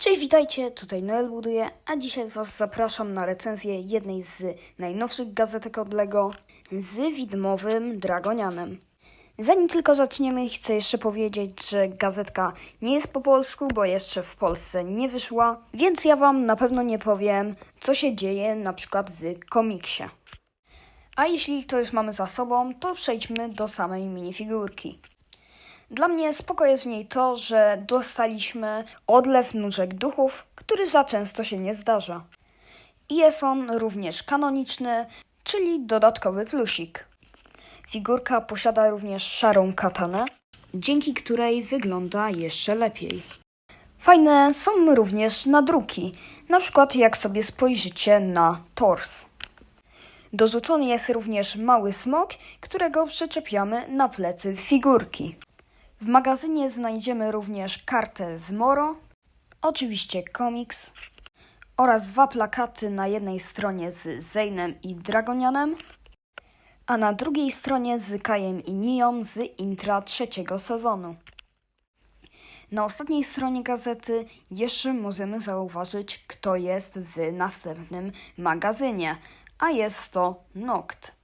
Cześć, witajcie, tutaj Noel buduje, a dzisiaj Was zapraszam na recenzję jednej z najnowszych gazetek od Lego z widmowym Dragonianem. Zanim tylko zaczniemy, chcę jeszcze powiedzieć, że gazetka nie jest po polsku, bo jeszcze w Polsce nie wyszła, więc ja Wam na pewno nie powiem, co się dzieje na przykład w komiksie. A jeśli to już mamy za sobą, to przejdźmy do samej minifigurki. Dla mnie spoko jest w niej to, że dostaliśmy odlew nóżek duchów, który za często się nie zdarza. I jest on również kanoniczny, czyli dodatkowy plusik. Figurka posiada również szarą katanę, dzięki której wygląda jeszcze lepiej. Fajne są również nadruki, na przykład jak sobie spojrzycie na tors. Dorzucony jest również mały smok, którego przyczepiamy na plecy figurki. W magazynie znajdziemy również kartę z Moro, oczywiście komiks oraz dwa plakaty na jednej stronie z Zeynem i Dragonianem, a na drugiej stronie z Kajem i Nią z intra trzeciego sezonu. Na ostatniej stronie gazety jeszcze możemy zauważyć, kto jest w następnym magazynie, a jest to Noct.